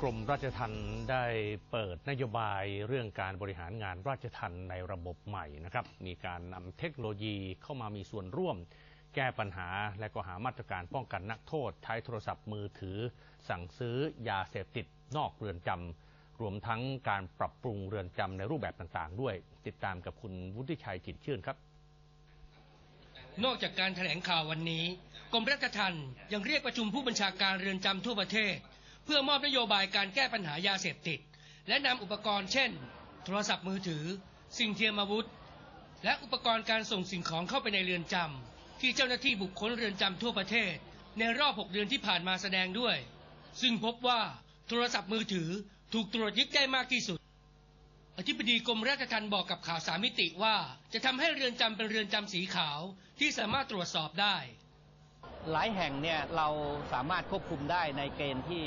กรมราชทัณฑ์ได้เปิดนโยบายเรื่องการบริหารงานราชทัณฑ์ในระบบใหม่นะครับ มีการนำเทคโนโลยีเข้ามามีส่วนร่วม แก้ปัญหาและก็หามาตรการป้องกันนักโทษ ใช้โทรศัพท์มือถือ สั่งซื้อยาเสพติดนอกเรือนจำรวมทั้งการปรับปรุงเรือนจำในรูปแบบต่างๆ ด้วย ติดตามกับคุณวุฒิชัยจิตชื่นครับ นอกจากการแถลงข่าววันนี้ กรมราชทัณฑ์ยังเรียกประชุมผู้บัญชาการเรือนจำทั่วประเทศ พื่อมอบนโยบายการแก้ปัญหายาเสพติด และนำอุปกรณ์เช่น โทรศัพท์มือถือ สิ่งเทียมอาวุธ และอุปกรณ์การส่งสิ่งของเข้าไปในเรือนจำที่เจ้าหน้าที่บุคคลเรือนจำทั่วประเทศ ในรอบ 6 เดือนที่ผ่านมาแสดงด้วย ซึ่งพบว่าโทรศัพท์มือถือถูกตรวจยึดได้มากที่สุด อธิบดีกรมราชทัณฑ์บอกกับข่าวสามิติว่า จะทำให้เรือนจำเป็นเรือนจำสีขาวที่สามารถตรวจสอบได้ หลายแห่งเนี่ยเราสามารถควบคุมได้ในเกณฑ์ที่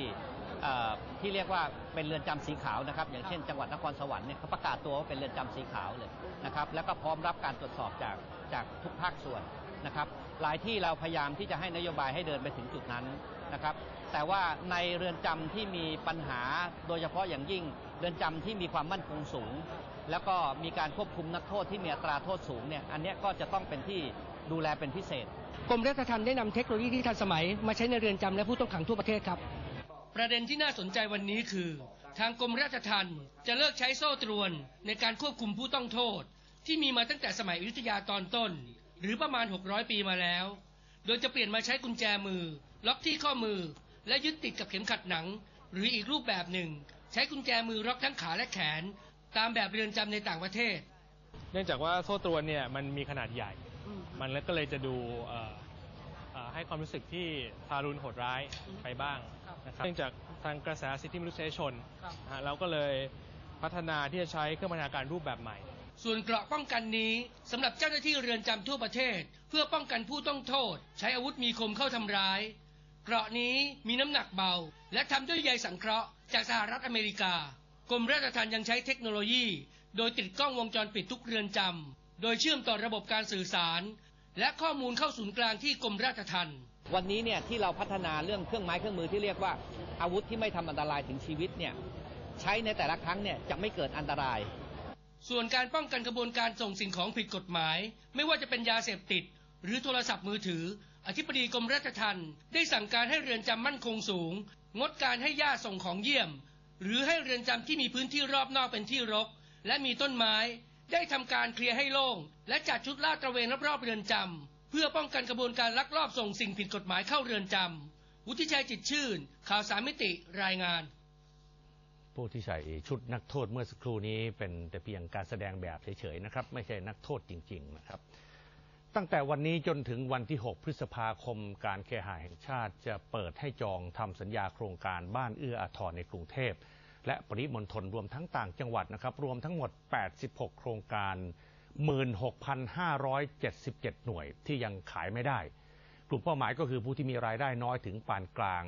ที่เรียกว่าเป็นเรือนจำสีขาวนะครับ อย่างเช่นจังหวัดนครสวรรค์เนี่ยเขาประกาศตัวว่าเป็นเรือนจำสีขาวเลยนะครับ แล้วก็พร้อมรับการตรวจสอบจากจากทุกภาคส่วนนะครับ หลายที่เราพยายามที่จะให้นโยบายให้เดินไปถึงจุดนั้นนะครับ แต่ว่าในเรือนจำที่มีปัญหาโดยเฉพาะอย่างยิ่งเรือนจำที่มีความมั่นคงสูง แล้วก็มีการควบคุมนักโทษที่มีอัตราโทษสูงเนี่ย อันนี้ก็จะต้องเป็นที่ดูแลเป็นพิเศษ กรมราชทัณฑ์ได้นำเทคโนโลยีที่ทันสมัย มาใช้ในเรือนจำและผู้ต้องขังทั่วประเทศครับ ประเด็นที่น่าสนใจวันนี้คือ ทางกรมราชทัณฑ์จะเลิกใช้โซ่ตรวนในการควบคุมผู้ต้องโทษ ที่มีมาตั้งแต่สมัยอยุธยาตอนต้น หรือประมาณ 600 ปีมาแล้ว โดยจะเปลี่ยนมาใช้กุญแจมือ ล็อกที่ข้อมือ และยึดติดกับเข็มขัดหนัง หรืออีกรูปแบบหนึ่ง ใช้กุญแจมือล็อกทั้งขาและแขน ตามแบบเรือนจำในต่างประเทศ เนื่องจากว่าโซ่ตรวนเนี่ยมันมีขนาดใหญ่ มันก็เลยจะดูให้ความรู้สึกที่ทารุณโหดร้ายไปบ้าง นะครับเนื่องจากทางกระแสสิทธิมนุษยชนนะฮะเราก็เลยพัฒนาที่จะใช้เครื่องพัฒนาการรูปแบบใหม่ ส่วนเกราะป้องกันนี้สำหรับเจ้าหน้าที่เรือนจำทั่วประเทศ เพื่อป้องกันผู้ต้องโทษ ใช้อาวุธมีคมเข้าทำร้าย เกราะนี้มีน้ำหนักเบา และทำด้วยใยสังเคราะห์จากสหรัฐอเมริกากรมราชทัณฑ์ยังใช้เทคโนโลยี โดยติดกล้องวงจรปิดทุกเรือนจำโดยเชื่อมต่อระบบการสื่อสาร และข้อมูลเข้าศูนย์กลางที่กรมราชทัณฑ์ วันนี้เนี่ยที่เราพัฒนาเรื่องเครื่องไม้เครื่องมือที่เรียกว่าอาวุธที่ไม่ทำอันตรายถึงชีวิตเนี่ยใช้ในแต่ละครั้งเนี่ยจะไม่เกิดอันตราย ส่วนการป้องกันกระบวนการส่งสิ่งของผิดกฎหมาย ไม่ว่าจะเป็นยาเสพติด หรือโทรศัพท์มือถือ อธิบดีกรมราชทัณฑ์ได้สั่งการให้เรือนจำมั่นคงสูง งดการให้ญาติส่งของเยี่ยม หรือให้เรือนจำที่มีพื้นที่รอบนอกเป็นที่รก และมีต้นไม้ ได้ทำการเคลียร์ให้โล่ง และจัดชุดลาดตระเวนรอบๆเรือนจำ เพื่อป้องกันกระบวนการลักลอบส่งสิ่งผิดกฎหมายเข้าเรือนจำวุฒิชัยจิตชื่น ข่าวสามมิติรายงาน ผู้ที่ใส่ชุดนักโทษเมื่อสักครู่นี้เป็นแต่เพียงการแสดงแบบเฉยๆนะครับ ไม่ใช่นักโทษจริง ๆ นะครับ ตั้งแต่วันนี้จนถึงวันที่ 6 พฤษภาคม การเคหะแห่งชาติจะเปิดให้จองทำสัญญาโครงการบ้านเอื้ออาทรในกรุงเทพและปริมณฑลรวมทั้งต่างจังหวัดนะครับ รวมทั้งหมด 86 โครงการ 16,577 หน่วยที่ยังขายไม่ได้ กลุ่มเป้าหมายก็คือผู้ที่มีรายได้น้อยถึงปานกลาง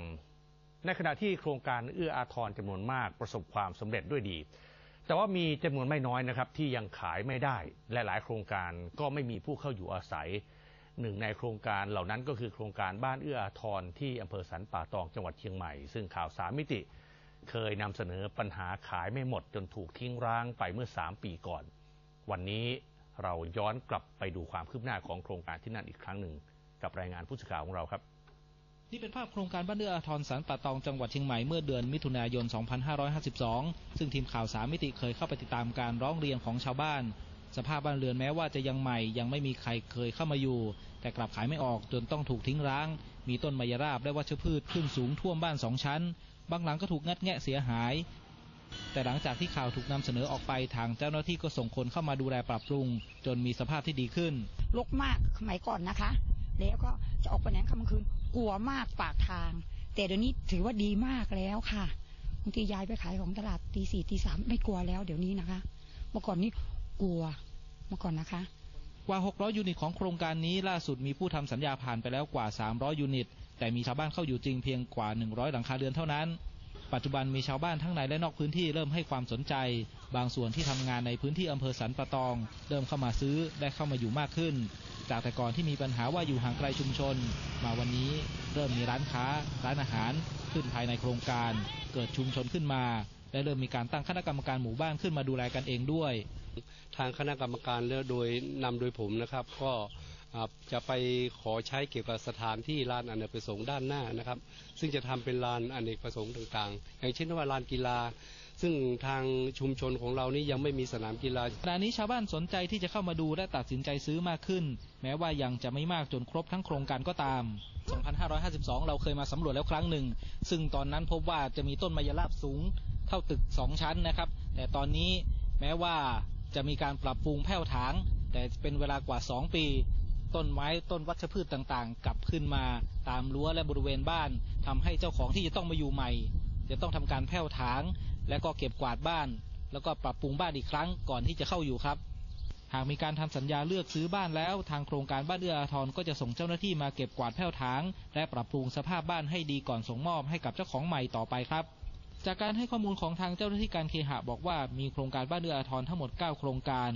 ในขณะที่โครงการเอื้ออาทรจำนวนมากประสบความสำเร็จด้วยดี แต่ว่ามีจำนวนไม่น้อยนะครับที่ยังขายไม่ได้และหลายโครงการก็ไม่มีผู้เข้าอยู่อาศัยหนึ่งในโครงการเหล่านั้นก็คือโครงการบ้านเอื้ออาทรที่อำเภอสันป่าตองจังหวัดเชียงใหม่ ซึ่งข่าวสามมิติ เคยนำเสนอปัญหาขายไม่หมดจนถูกทิ้งร้างไปเมื่อ 3 ปีก่อน วันนี้ เราย้อนกลับไปดูความคืบหน้าของโครงการที่นั่นอีกครั้งหนึ่ง กับรายงานผู้สื่อข่าวของเราครับนี่เป็นภาพโครงการบ้านเอื้ออาทรสันป่าตองจังหวัดเชียงใหม่เมื่อเดือนมิถุนายน 2552 ซึ่งทีมข่าวสามมิติเคยเข้าไปติดตามการร้องเรียนของชาวบ้าน สภาพบ้านเรือนแม้ว่าจะยังใหม่ยังไม่มีใครเคยเข้ามาอยู่ แต่กลับขายไม่ออกจนต้องถูกทิ้งร้าง มีต้นไมยราบและวัชพืชขึ้นสูงท่วมบ้านสองชั้น บางหลังก็ถูกงัดแงะเสียหาย แต่หลังจากที่ข่าวถูกนำเสนอออกไปทางเจ้าหน้าที่ก็ส่งคนเข้ามาดูแลปรับปรุง จนมีสภาพที่ดีขึ้นรกมากสมัยก่อนนะคะ แล้วก็จะออกไปไหนค่ำกลางคืนกลัวมากปากทาง แต่เดี๋ยวนี้ถือว่าดีมากแล้วค่ะบางทียายไปขายของตลาดตีสี่ตีสามไม่กลัวแล้วเดี๋ยวนี้นะคะ เมื่อก่อนนี้กลัวเมื่อก่อนนะคะกว่า 600 ยูนิตของโครงการนี้ล่าสุดมีผู้ทำสัญญาผ่านไปแล้วกว่า 300 ยูนิต แต่มีชาวบ้านเข้าอยู่จริงเพียงกว่า 100 หลังคาเรือนเท่านั้น ปัจจุบันมีชาวบ้านทั้งในและนอกพื้นที่เริ่มให้ความสนใจ บางส่วนที่ทำงานในพื้นที่อำเภอสันปะตอง เริ่มเข้ามาซื้อและเข้ามาอยู่มากขึ้น จากแต่ก่อนที่มีปัญหาว่าอยู่ห่างไกลชุมชน มาวันนี้เริ่มมีร้านค้า ร้านอาหาร ขึ้นภายในโครงการ เกิดชุมชนขึ้นมา และเริ่มมีการตั้งคณะกรรมการหมู่บ้านขึ้นมาดูแลกันเองด้วย ทางคณะกรรมการแล้วโดยนำโดยผมนะครับ ก็ จะไปขอใช้เกี่ยวกับสถานที่ลานอเนกประสงค์ด้านหน้านะครับ ซึ่งจะทำเป็นลานอเนกประสงค์ต่างๆ อย่างเช่นว่าลานกีฬา ซึ่งทางชุมชนของเรานี่ยังไม่มีสนามกีฬาขณะนี้ชาวบ้านสนใจที่จะเข้ามาดูและตัดสินใจซื้อมากขึ้น แม้ว่ายังจะไม่มากจนครบทั้งโครงการก็ตาม 2552 เราเคยมาสำรวจแล้วครั้งหนึ่ง ซึ่งตอนนั้นพบว่าจะมีต้นมะยราบสูงเท่าตึก 2 ชั้นนะครับ แต่ตอนนี้แม้ว่าจะมีการปรับปรุงแผ่วถางแต่เป็นเวลากว่า 2 ปี ต้นไม้ต้นวัชพืชต่างๆ กลับขึ้นมาตามรั้วและบริเวณบ้านทำให้เจ้าของที่จะต้องมาอยู่ใหม่ จะต้องทำการแผ่วถาง และก็เก็บกวาดบ้าน แล้วก็ปรับปรุงบ้านอีกครั้งก่อนที่จะเข้าอยู่ครับ หากมีการทำสัญญาเลือกซื้อบ้านแล้ว ทางโครงการบ้านเอื้ออาทรก็จะส่งเจ้าหน้าที่มาเก็บกวาดแผ่วถาง และปรับปรุงสภาพบ้านให้ดีก่อนส่งมอบให้กับเจ้าของใหม่ต่อไปครับจากการให้ข้อมูลของทางเจ้าหน้าที่การเคหะบอกว่ามีโครงการบ้านเอื้ออาทรทั้งหมด 9 โครงการ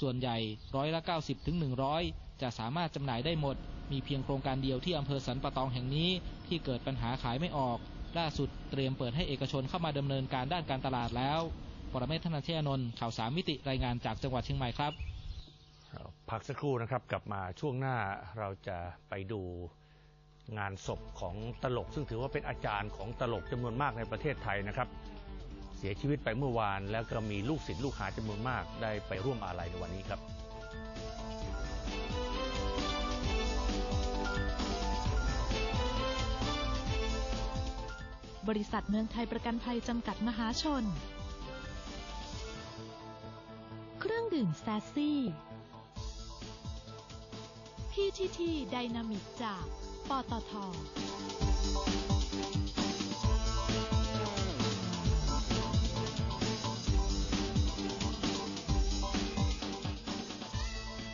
ส่วนใหญ่ร้อยละ 90ถึง100 จะสามารถจำหน่ายได้หมด มีเพียงโครงการเดียวที่อำเภอสันปะตองแห่งนี้ ที่เกิดปัญหาขายไม่ออก ล่าสุดเตรียมเปิดให้เอกชนเข้ามาดำเนินการด้านการตลาดแล้ว ปรเมศธนาเชยนนท์ข่าวสามมิติรายงานจากจังหวัดเชียงใหม่ครับพักสักครู่นะครับกลับมาช่วงหน้าเราจะไปดูงานศพของตลก ซึ่งถือว่าเป็นอาจารย์ของตลกจำนวนมากในประเทศไทยนะครับ เสียชีวิตไปเมื่อวานแล้วก็มีลูกศิษย์ลูกหาจำนวนมากได้ไปร่วมอาลัยในวันนี้ครับ บริษัทเมืองไทยประกันภัยจำกัดมหาชน เครื่องดื่มแซซี่พีทีทีไดนามิกจาก ปตท